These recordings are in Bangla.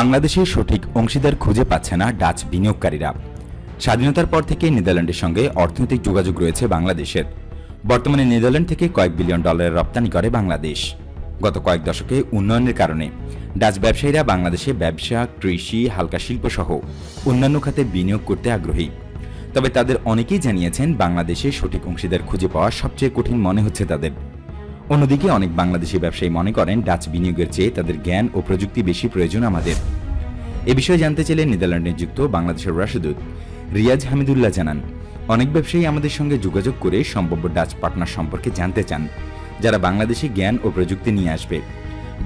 বাংলাদেশের সঠিক অংশীদার খুঁজে পাচ্ছে না ডাচ বিনিয়োগকারীরা। স্বাধীনতার পর থেকে নেদারল্যান্ডের সঙ্গে অর্থনৈতিক যোগাযোগ রয়েছে বাংলাদেশের। বর্তমানে নেদারল্যান্ড থেকে কয়েক বিলিয়ন ডলারের রপ্তানি করে বাংলাদেশ। গত কয়েক দশকে উন্নয়নের কারণে ডাচ ব্যবসায়ীরা বাংলাদেশে ব্যবসা, কৃষি, হালকা শিল্প সহ অন্যান্য খাতে বিনিয়োগ করতে আগ্রহী। তবে তাদের অনেকেই জানিয়েছেন বাংলাদেশে সঠিক অংশীদার খুঁজে পাওয়া সবচেয়ে কঠিন মনে হচ্ছে তাদের। অন্যদিকে অনেক বাংলাদেশি ব্যবসায়ী মনে করেন, ডাচ বিনিয়োগের চেয়ে তাদের জ্ঞান ও প্রযুক্তি বেশি প্রয়োজন আমাদের। এ বিষয়ে জানতে চাইলে নেদারল্যান্ডে যুক্ত বাংলাদেশের রাশিদুত রিয়াজ হামিদুল্লাহ জানান, অনেক ব্যবসায়ী আমাদের সঙ্গে যোগাযোগ করে সম্ভাব্য ডাচ পার্টনার সম্পর্কে জানতে চান, যারা বাংলাদেশি জ্ঞান ও প্রযুক্তি নিয়ে আসবে।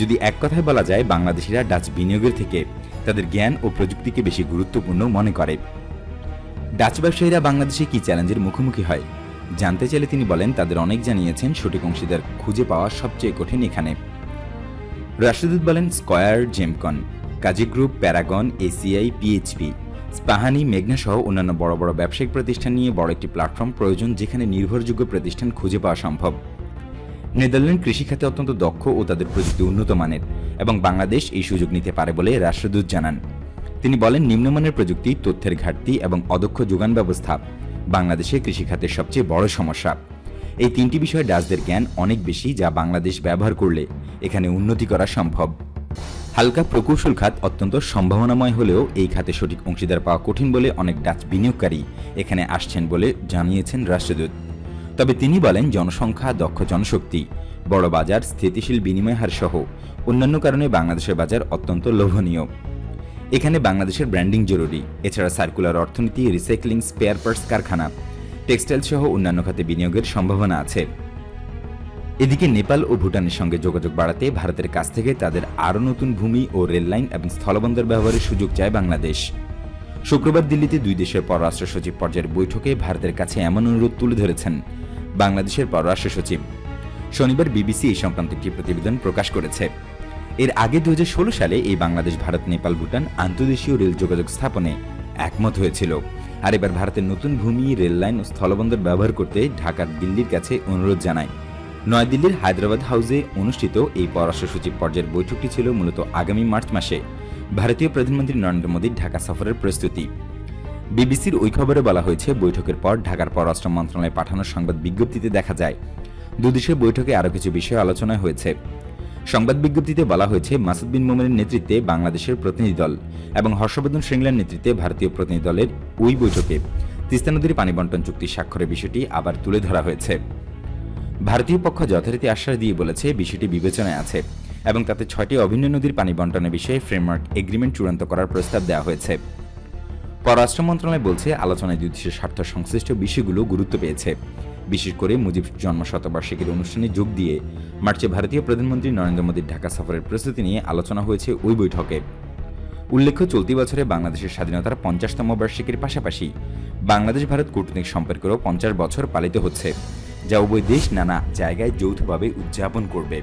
যদি এক কথায় বলা যায়, বাংলাদেশিরা ডাচ বিনিয়োগের থেকে তাদের জ্ঞান ও প্রযুক্তিকে বেশি গুরুত্বপূর্ণ মনে করে। ডাচ ব্যবসায়ীরা বাংলাদেশে কি চ্যালেঞ্জের মুখোমুখি হয়? জানতে চাইলে তিনি বলেন, তাদের অনেক জানিয়েছেন সঠিক অংশীদার খুঁজে পাওয়া সবচেয়ে কঠিন এখানে। রাশিদুত বলেন, Square, Gemcon, Kazi Group, Paragon, ACI, PHP, Ispahani, মেঘনা সহ অন্যান্য বড় বড় ব্যবসায়িক প্রতিষ্ঠান নিয়ে বড় একটি প্ল্যাটফর্ম প্রয়োজন যেখানে নির্ভরযোগ্য প্রতিষ্ঠান খুঁজে পাওয়া সম্ভব। নেদারল্যান্ড কৃষিখাতে অত্যন্ত দক্ষ ও তাদের প্রযুক্তি উন্নত মানের এবং বাংলাদেশ এই সুযোগ নিতে পারে বলে রাষ্ট্রদূত জানান। তিনি বলেন, নিম্নমানের প্রযুক্তি, তথ্যের ঘাটতি এবং অদক্ষ যোগান ব্যবস্থা বাংলাদেশে কৃষিখাতের সবচেয়ে বড় সমস্যা। এই তিনটি বিষয়ে ডাচদের জ্ঞান অনেক বেশি যা বাংলাদেশ ব্যবহার করলে এখানে উন্নতি করা সম্ভব। হালকা প্রকৌশল খাত অত্যন্ত সম্ভাবনাময় হলেও এই খাতে সঠিক অংশীদার পাওয়া কঠিন বলে অনেক ডাচ বিনিয়োগকারী এখানে আসছেন বলে জানিয়েছেন রাষ্ট্রদূত। তবে তিনি বলেন, জনসংখ্যা, দক্ষ জনশক্তি, বড় বাজার, স্থিতিশীল বিনিময় হার সহ অন্যান্য কারণে বাংলাদেশের বাজার অত্যন্ত লোভনীয়। এখানে বাংলাদেশের ব্র্যান্ডিং জরুরি, এছাড়া সার্কুলার অর্থনীতি, রিসাইক্লিং, স্পেয়ার পার্টস, কারখানা, টেক্সটাইল সহ অন্যান্য খাতে বিনিয়োগের সম্ভাবনা আছে। এদিকে নেপাল ও ভুটানের সঙ্গে যোগাযোগ বাড়াতে ভারতের কাছ থেকে তাদের আরও নতুন ভূমি ও রেললাইন এবং স্থলবন্দর ব্যবহারের সুযোগ চায় বাংলাদেশ। শুক্রবার দিল্লিতে দুই দেশের পররাষ্ট্র সচিব পর্যায়ের বৈঠকে ভারতের কাছে এমন অনুরোধ তুলে ধরেছেন বাংলাদেশের পররাষ্ট্র সচিব। শনিবার বিবিসি এই সংক্রান্ত একটি প্রতিবেদন প্রকাশ করেছে। এর আগে দুই হাজার ষোলো সালে এই বাংলাদেশ, ভারত, নেপাল, ভুটান আন্তর্দেশীয় রেল যোগাযোগ স্থাপনে একমত হয়েছিল। আর এবার ভারতের নতুন ভূমি রেললাইন ও স্থলবন্দর ব্যবহার করতে ঢাকার দিল্লির কাছে অনুরোধ জানায়। নয়াদিল্লির হায়দ্রাবাদ হাউসে অনুষ্ঠিত এই পররাষ্ট্র সচিব পর্যায়ের বৈঠকটি ছিল মূলত আগামী মার্চ মাসে। ভারতীয় প্রধানমন্ত্রী নরেন্দ্র মোদীর ঢাকা সফরের প্রস্তুতি। বিবিসির ওই খবরে বলা হয়েছে, বৈঠকের পর ঢাকার পররাষ্ট্র মন্ত্রণালয়ে পাঠানো সংবাদ বিজ্ঞপ্তিতে দেখা যায়। দুদেশের বৈঠকে আরও কিছু বিষয় আলোচনা হয়েছে। সংবাদ বিজ্ঞপ্তিতে বলা হয়েছে, মাসুদ বিন মোমেনের নেতৃত্বে বাংলাদেশের প্রতিনিধি দল এবং হর্ষবর্ধন শৃঙ্গলার নেতৃত্বে ভারতীয় প্রতিনিধি দলের ওই বৈঠকে তিস্তা নদীর পানি বন্টন চুক্তি স্বাক্ষরের বিষয়টি আবার তুলে ধরা হয়েছে। ভারতীয় পক্ষ যথারীতি আশ্বাস দিয়ে বলেছে, বিষয়টি বিবেচনায় আছে এবং তাতে ছয়টি অভিন্ন নদীর পানি বন্টনের বিষয়ে ফ্রেমওয়ার্ক এগ্রিমেন্ট চূড়ান্ত করার প্রস্তাব দেওয়া হয়েছে। পররাষ্ট্র মন্ত্রণালয় বলছে, আলোচনায় দুই দেশের স্বার্থ সংশ্লিষ্ট বিষয়গুলো গুরুত্ব পেয়েছে। বিশেষ করে মুজিব জন্ম শতবার্ষিকীর অনুষ্ঠানে যোগ দিয়ে মার্চে ভারতীয় প্রধানমন্ত্রী নরেন্দ্র মোদীর ঢাকা সফরের প্রস্তুতি নিয়ে আলোচনা হয়েছে ওই বৈঠকে। উল্লেখ্য, চলতি বছরে বাংলাদেশের স্বাধীনতার পঞ্চাশতম বার্ষিকীর পাশাপাশি বাংলাদেশ ভারত কূটনৈতিক সম্পর্কেরও পঞ্চাশ বছর পালিত হচ্ছে, যা উভয় দেশ নানা জায়গায় যৌথভাবে উদযাপন করবে।